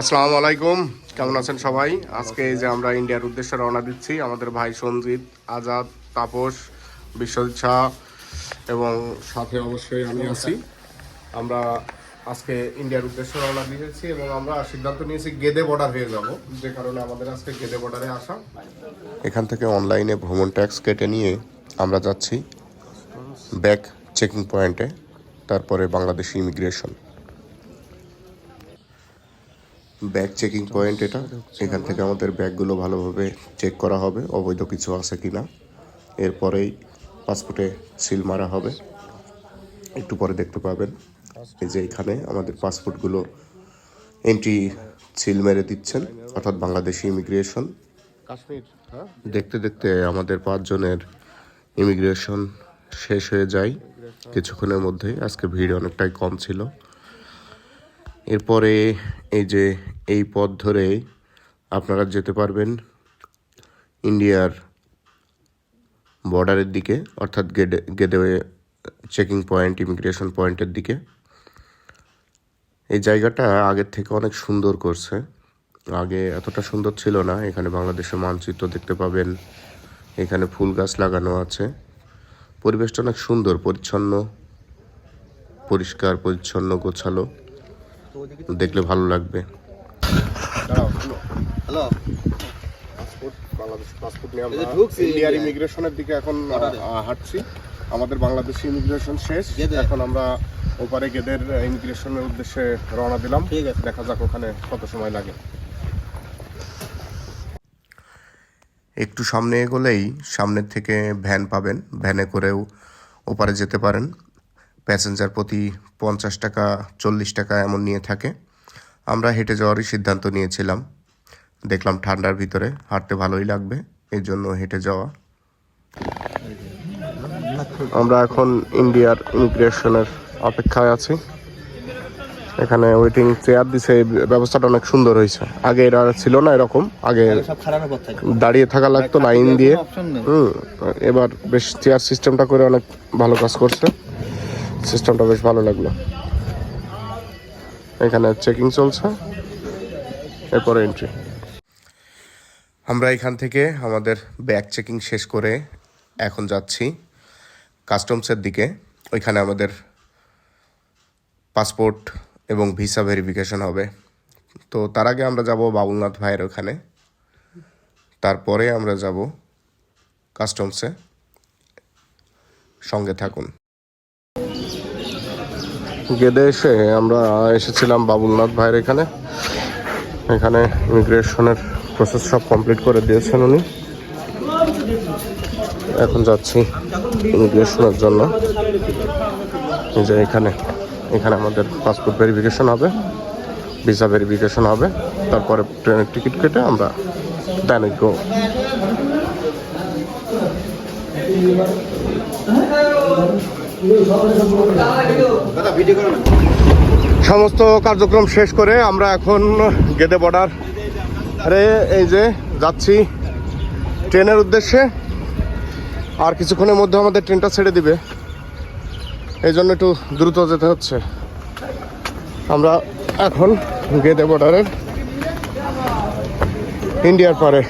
আসসালামু আলাইকুম। কেমন আছেন সবাই? আজকে যে আমরা ইন্ডিয়ার উদ্দেশ্যে রওনা দিচ্ছি, আমাদের ভাই সঞ্জিত, আজাদ, তাপস বিশ্বজিৎ শাহ এবং সাথে অবশ্যই আমি আছি। আমরা আজকে ইন্ডিয়ার উদ্দেশ্যে রওনা দিয়েছি এবং আমরা সিদ্ধান্ত নিয়েছি গেদে বর্ডার হয়ে যাব, যে কারণে আমাদের আজকে গেদে বর্ডারে আসা। এখান থেকে অনলাইনে ভ্রমণ ট্যাক্স কেটে নিয়ে আমরা যাচ্ছি ব্যাক চেকিং পয়েন্টে তারপরে Bangladeshi immigration bag checking point এটা। এখান থেকে আমাদের ব্যাগগুলো ভালোভাবে চেক করা হবে অবৈধ কিছু আছে কি না এরপরেই পাসপোর্টে সিল মারা হবে। একটু পরে দেখতে পাবেন। এই যে এখানে আমাদের পাসপোর্টগুলো এন্ট্রি সিল মেরে দিচ্ছেন অর্থাৎ বাংলাদেশি ইমিগ্রেশন দেখতে দেখতে আমাদের পাঁচজনের ইমিগ্রেশন শেষ হয়ে যায়। কিছুক্ষণের মধ্যেই। আজকে ভিড় অনেকটাই কম ছিল। এরপরে এই যে এই পথ ধরে আপনারা যেতে পারবেন ইন্ডিয়ার বর্ডারের দিকে, অর্থাৎ গেডে গেদওয়ে চেকিং পয়েন্ট, ইমিগ্রেশন পয়েন্টের দিকে। এই জায়গাটা আগের থেকে অনেক সুন্দর করছে। আগে এতটা সুন্দর ছিল না। এখানে বাংলাদেশের মানচিত্র দেখতে পাবেন। এখানে ফুল গাছ লাগানো আছে। পরিবেশটা অনেক সুন্দর, পরিচ্ছন্ন, পরিষ্কার, পরিচ্ছন্ন, গোছালো। দেখলে ভালো লাগবে। হ্যালো বাংলাদেশ পাসপোর্ট নিয়ে আমরা ইন্ডিয়ার ইমিগ্রেশনের দিকে এখন হাঁটছি। আমাদের বাংলাদেশি ইমিগ্রেশন শেষ। এখন আমরা ওপারে গেদের ইমিগ্রেশনের উদ্দেশ্যে রওনা দিলাম। ঠিক আছে। দেখা যাক ওখানে কত সময় লাগে। একটু সামনে এগোলেই সামনের থেকে ভ্যান পাবেন। ভ্যানে করেও ওপারে যেতে পারেন। প্যাসেঞ্জার প্রতি পঞ্চাশ টাকা চল্লিশ টাকা এমন নিয়ে থাকে। আমরা হেঁটে যাওয়ারই সিদ্ধান্ত নিয়েছিলাম। দেখলাম ঠান্ডার ভিতরে হাঁটতে ভালোই লাগবে এই জন্য হেঁটে যাওয়া। আমরা এখন ইন্ডিয়ার ইমিগ্রেশনের অপেক্ষায় আছি। এখানে ওয়েটিং চেয়ার দিছে এই ব্যবস্থাটা অনেক সুন্দর হয়েছে। আগে এটা ছিল না এরকম আগে দাঁড়িয়ে থাকা লাগতো লাইন দিয়ে। হুম এবার বেশ চেয়ার সিস্টেমটা করে অনেক ভালো কাজ করছে। সিস্টেমটা বেশ ভালো লাগল। এখানে চেকিং চলছে। এরপরে এন্ট্রি আমরা এখান থেকে আমাদের ব্যাগ চেকিং শেষ করে এখন যাচ্ছি কাস্টমসের দিকে। ওইখানে আমাদের পাসপোর্ট এবং ভিসা ভেরিফিকেশন হবে। তো তার আগে আমরা যাব বাবুলনাথ ভাইয়ের ওখানে। তারপরে আমরা যাব কাস্টমসে সঙ্গে থাকুন। গেদে এসে আমরা এসেছিলাম বাবুলনাথ ভাইয়ের এখানে। এখানে ইমিগ্রেশনের প্রসেস সব কমপ্লিট করে দিয়েছেন উনি। এখন যাচ্ছি ইমিগ্রেশনের জন্য। যে এখানে এখানে আমাদের পাসপোর্ট ভেরিফিকেশন হবে ভিসা ভেরিফিকেশন হবে। তারপরে ট্রেনের টিকিট কেটে আমরা ডাইরেক্ট গো করো না সমস্ত কার্যক্রম শেষ করে আমরা এখন গেদে বর্ডার আরে এই যে যাচ্ছি ট্রেনের উদ্দেশ্যে। আর কিছুক্ষণের মধ্যে আমাদের ট্রেনটা ছেড়ে দিবে। এই জন্য একটু দ্রুত যেতে হচ্ছে। আমরা এখন গেদে বর্ডারের ইন্ডিয়ার পারে।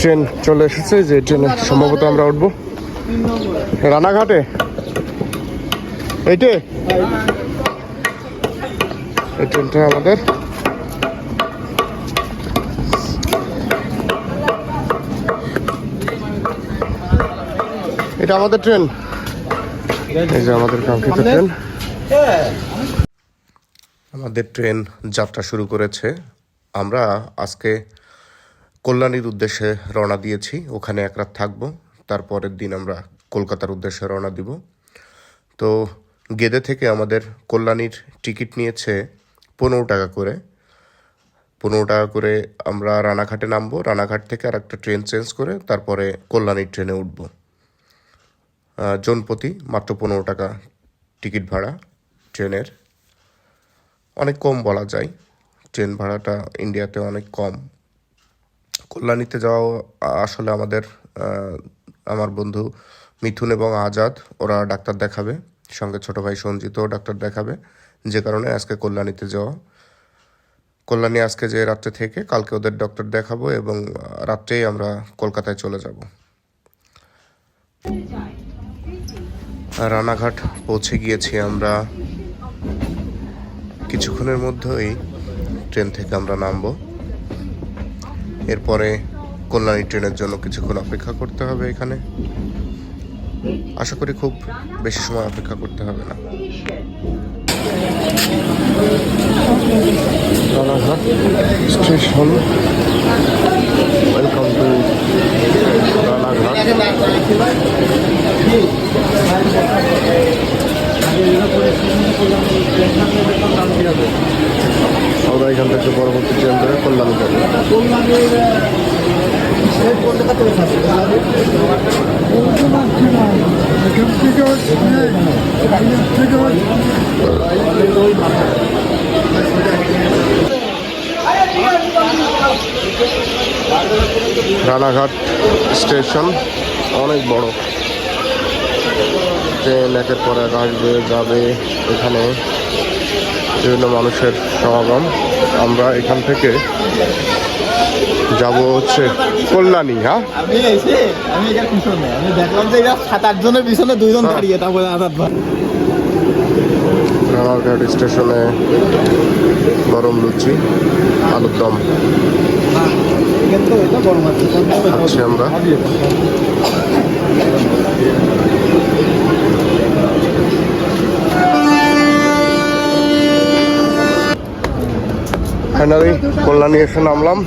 ট্রেন চলে এসেছে, যে ট্রেনে সম্ভবত আমরা উঠবো। রানাঘাটে? এইটে? এই ট্রেনটা আমাদের। এটা আমাদের ট্রেন। এই যে আমাদের কাঙ্ক্ষিত ট্রেন। আমাদের ট্রেন যাত্রা শুরু করেছে। আমরা আজকে কল্যাণীর উদ্দেশ্যে রওনা দিয়েছি। ওখানে এক রাত থাকব। তারপরের দিন আমরা কলকাতার উদ্দেশ্যে রওনা দিব। তো গেদে থেকে আমাদের কল্যাণীর টিকিট নিয়েছে পনেরো টাকা করে। পনেরো টাকা করে আমরা রানাঘাটে নামবো রানাঘাট থেকে আর একটা ট্রেন চেঞ্জ করে তারপরে কল্যাণীর ট্রেনে উঠবো। আহ, জনপ্রতি মাত্র পনেরো টাকা টিকিট ভাড়া ট্রেনের। অনেক কম বলা যায় ট্রেন ভাড়াটা ইন্ডিয়াতে অনেক কম। কল্যাণীতে যাওয়া আসলে আমাদের আমার বন্ধু মিথুন এবং আজাদ, ওরা ডাক্তার দেখাবে, সঙ্গে ছোট ভাই সঞ্জিতও ডাক্তার দেখাবে। যে কারণে আজকে কল্যাণীতে যাওয়া। কল্যাণী আজকে যে রাত্রে থেকে, কালকে ওদের ডক্টর দেখাবো এবং রাত্রেই আমরা কলকাতায় চলে যাব। রানাঘাট পৌঁছে গিয়েছি আমরা। কিছুক্ষণের মধ্যেই ট্রেন থেকে আমরা নামবো। এরপরে কল্যাণী ট্রেনের জন্য কিছুক্ষণ অপেক্ষা করতে হবে এখানে। আশা করি খুব বেশি সময় অপেক্ষা করতে হবে না। Welcome to Ranaghat. আমরা এখান থেকে পরবর্তী ট্রেন ধরে কল্যাণী যাব। রানাঘাট স্টেশন অনেক বড়। ট্রেন একের পর এক আসবে যাবে এখানে। বিভিন্ন মানুষের সমাগম। আমরা এখান থেকে যাব হচ্ছে কল্যাণী হ্যাঁ? আমি এসে আমি এটা পিছনে আমি দেখলাম যে এরা সাত আট জনের পিছনে দুইজন দাঁড়িয়ে তারপরে আধার ভাই স্টেশনে গরম লুচি আলুর দম। খাচ্ছি আমরা। ফাইনালি কল্যাণী এসে নামলাম।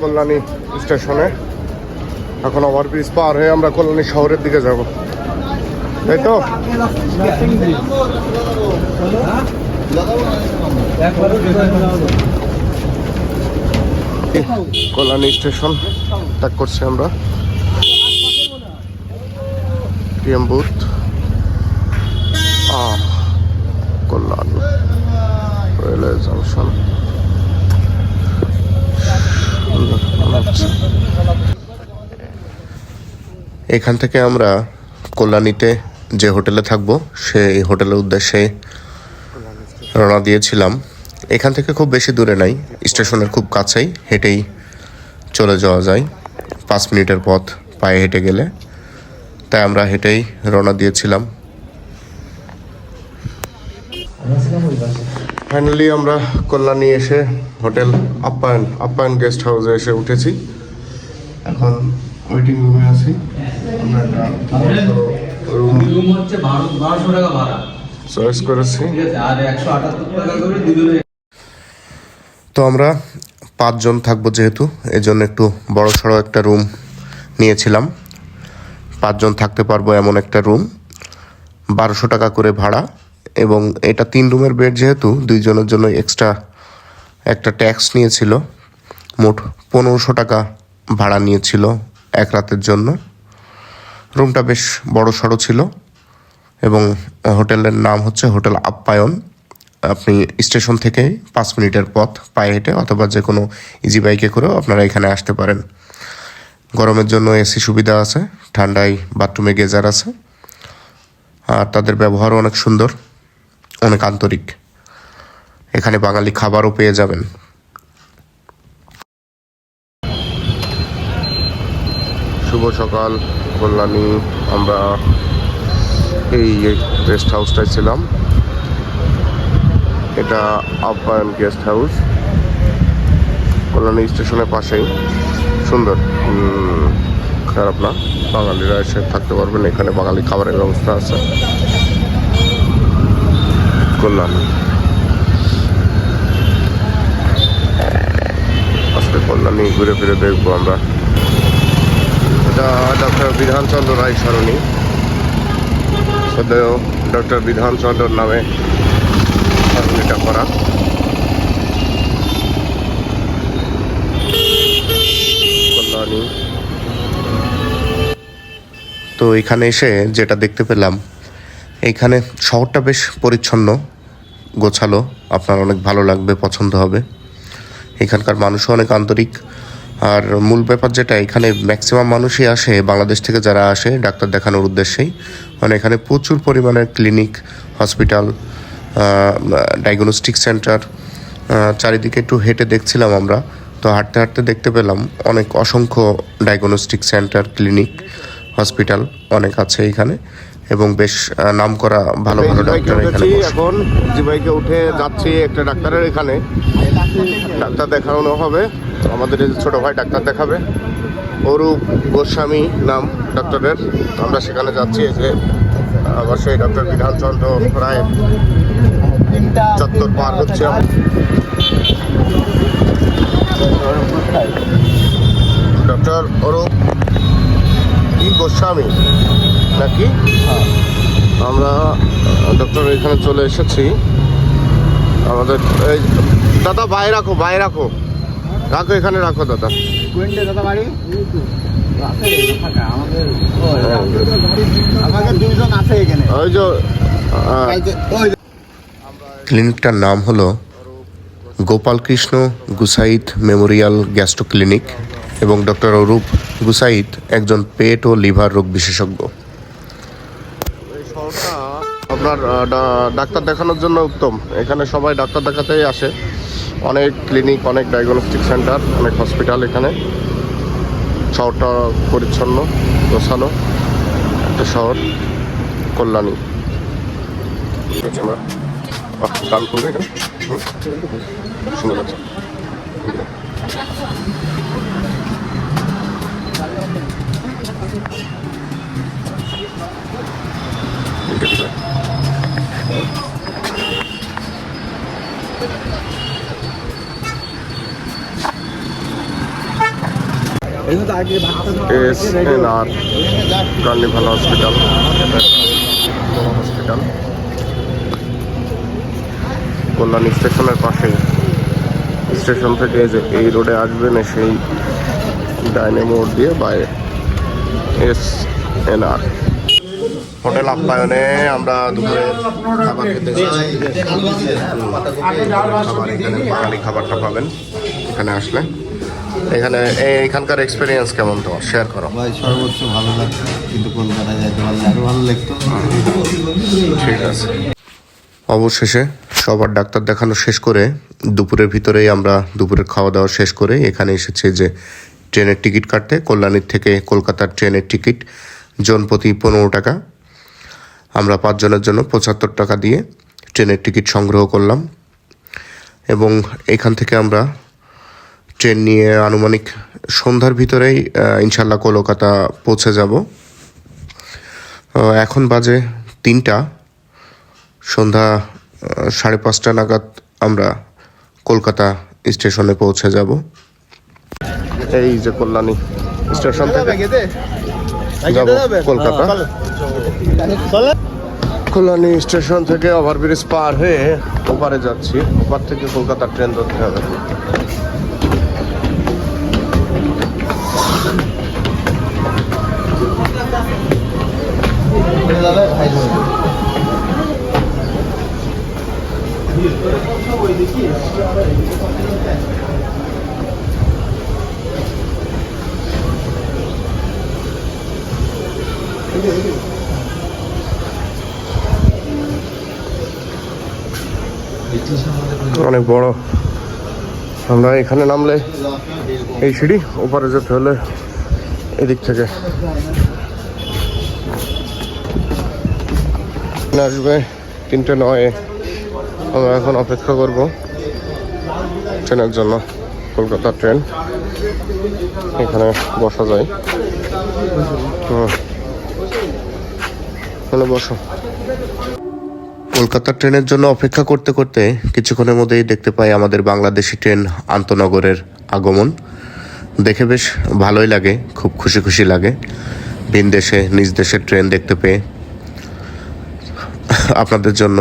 কল্যাণী স্টেশনে। এখন ওভারব্রিজ পার হয়ে আমরা কল্যাণী শহরের দিকে যাব। তাই তো। কল্যাণী স্টেশন ত্যাগ করছি আমরা। TM booth. কল্যাণী জংশন। এখান থেকে আমরা কল্যাণীতে যে হোটেলে থাকব সেই হোটেলের উদ্দেশ্যে রওনা দিয়েছিলাম। এখান থেকে খুব বেশি দূরে নাই, স্টেশনের খুব কাছেই, হেঁটেই চলে যাওয়া যায়। পাঁচ মিনিটের পথ পায়ে হেঁটে গেলে। তাই আমরা হেঁটেই রওনা দিয়েছিলাম। ফাইনালি আমরা কল্যাণী এসে হোটেল আপ্যায়ন আপ্যায়ন গেস্ট হাউসে এসে উঠেছি। এখন ওয়েটিং রুমে আছি। রুম চয়েস করেছি। তো আমরা পাঁচজন থাকব যেহেতু এই জন্য একটু বড় সড়ো একটা রুম নিয়েছিলাম। পাঁচজন থাকতে পারব এমন একটা রুম, বারোশো টাকা করে ভাড়া এবং এটা তিন রুমের বেড যেহেতু, দুইজনের জন্য এক্সট্রা একটা ট্যাক্স নিয়েছিল, মোট পনেরোশো টাকা ভাড়া নিয়েছিল এক রাতের জন্য। রুমটা বেশ বড় সড়ো ছিল এবং হোটেলের নাম হচ্ছে হোটেল আপ্যায়ন। আপনি স্টেশন থেকে পাঁচ মিনিটের পথ পায়ে হেঁটে অথবা যে কোনো ইজি বাইকে করেও আপনারা এখানে আসতে পারেন। গরমের জন্য এসি সুবিধা আছে, ঠান্ডায় বাথরুমে গেজার আছে, আর তাদের ব্যবহারও অনেক সুন্দর, অনেক আন্তরিক। এখানে বাঙালি খাবারও পেয়ে যাবেন। শুভ সকাল, কল্যাণী। আমরা এই রেস্ট হাউসটায় ছিলাম। এটা আপ্যায়ন গেস্ট হাউস কল্যাণী স্টেশনের পাশেই। সুন্দর। খারাপ না। বাঙালিরা এসে থাকতে পারবেন। এখানে বাঙালি খাবারের ব্যবস্থা আছে। কল্যাণী। আজকে কল্যাণী ঘুরে ফিরে দেখব আমরা। এটা ডক্টর বিধানচন্দ্র রায় সরণি। সদ্য ডক্টর বিধানচন্দ্র নামে সরণিটা করা। তো এখানে এসে যেটা দেখতে পেলাম এইখানে শহরটা বেশ পরিচ্ছন্ন, গোছালো, আপনার অনেক ভালো লাগবে, পছন্দ হবে। এখানকার মানুষও অনেক আন্তরিক। আর মূল ব্যাপার যেটা, এখানে ম্যাক্সিমাম মানুষই আসে, বাংলাদেশ থেকে যারা আসে, ডাক্তার দেখানোর উদ্দেশ্যেই। মানে এখানে প্রচুর পরিমাণের ক্লিনিক হসপিটাল ডায়াগনস্টিক সেন্টার চারিদিকে একটু হেঁটে দেখছিলাম আমরা। তো হাঁটতে হাঁটতে দেখতে পেলাম অনেক অসংখ্য ডায়াগনস্টিক সেন্টার ক্লিনিক হসপিটাল অনেক আছে এখানে এবং বেশ নাম করা ভালো ভালো ডাক্তার এখানে এখন জিবাইকে উঠে যাচ্ছি একটা ডাক্তারের এখানে। ডাক্তার দেখানো হবে আমাদের ছোট ভাই ডাক্তার দেখাবে। অরূপ গোস্বামী নাম ডাক্তারের আমরা সেখানে যাচ্ছি যে আবার সেই ডক্টর বিধানচন্দ্র রায় চত্বর পার হচ্ছে ডক্টর অরূপ কি গোস্বামী। নাকি? আমরা ডক্টর এখানে চলে এসেছি। আমাদের এই দাদা বাইরে রাখো বাইরে রাখো। রাখো এখানে রাখো দাদা। দাদা বাড়ি? আছে ফাঁকা আমাদের আমাদের দুইজন আছে এখানে। ওই যে ক্লিনিকটার নাম হলো Gopalkrishna Gusait memorial gastro clinic এবং ডক্টর অরূপ গুসাইত একজন পেট ও লিভার রোগ বিশেষজ্ঞ। আপনার ডাক্তার দেখানোর জন্য উত্তম। এখানে সবাই ডাক্তার দেখাতেই আসে। অনেক ক্লিনিক, অনেক ডায়াগনস্টিক সেন্টার, অনেক হসপিটাল এখানে। শহরটা পরিচ্ছন্ন গোছালো একটা শহর, কল্যাণী। আমরা S N R carnival hospital বড় হসপিটাল স্টেশনের পাশে স্টেশন থেকে যে এই রোডে আসবেন সেই ডাইনে মোড় দিয়ে by S N R hotel আপ্যায়নে আমরা দুপুরে খাবার খেতে খাবার এখানে বাঙালি খাবারটা পাবেন। এখানে আসলে। এখানে এই- এখানকার এক্সপিরিয়েন্স কেমন তোমার? শেয়ার করো। ভাই সর্বোচ্চ ভালো লাগতো কিন্তু কলকাতায় যেতে পারলে আরও ভালো লাগতো। ঠিক আছে। অবশেষে সবার ডাক্তার দেখানো শেষ করে দুপুরের ভিতরেই আমরা দুপুরের খাওয়া দাওয়া শেষ করে এখানে এসেছি যে ট্রেনের টিকিট কাটতে, কল্যাণীর থেকে কলকাতার ট্রেনের টিকিট, জন প্রতি পনেরো টাকা। আমরা পাঁচজনের জন্য পঁচাত্তর টাকা দিয়ে ট্রেনের টিকিট সংগ্রহ করলাম। এবং এখান থেকে আমরা ট্রেন নিয়ে আনুমানিক সন্ধ্যার ভিতরেই ইনশাল্লাহ কলকাতা পৌঁছে যাব। এখন বাজে তিনটা। সন্ধ্যা সাড়ে পাঁচটা নাগাদ আমরা কলকাতা স্টেশনে পৌঁছে যাব। এই যে কল্যাণী স্টেশন থেকে কলকাতা। কল্যাণী স্টেশন থেকে ওভারব্রিজ পার হয়ে ওপারে যাচ্ছি। ওপার থেকে কলকাতার ট্রেন ধরতে হবে। অনেক বড়। আমরা এখানে নামলে এই সিঁড়ি, ওপারে যেতে হলে এদিক থেকে। আসবে তিনটে নয়। আমরা এখন অপেক্ষা করব ট্রেনের জন্য কলকাতার ট্রেন। এখানে বসা যায়। হুম এখানে বসো। কলকাতার ট্রেনের জন্য অপেক্ষা করতে করতে কিছুক্ষণের মধ্যেই দেখতে পাই আমাদের বাংলাদেশি ট্রেন আন্তনগরের আগমন। দেখে বেশ ভালোই লাগে, খুব খুশি খুশি লাগে। ভিন দেশে, নিজ দেশের ট্রেন দেখতে পেয়ে। আপনাদের জন্য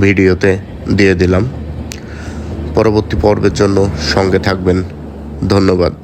ভিডিওতে দিয়ে দিলাম। পরবর্তী পর্বের জন্য সঙ্গে থাকবেন। ধন্যবাদ।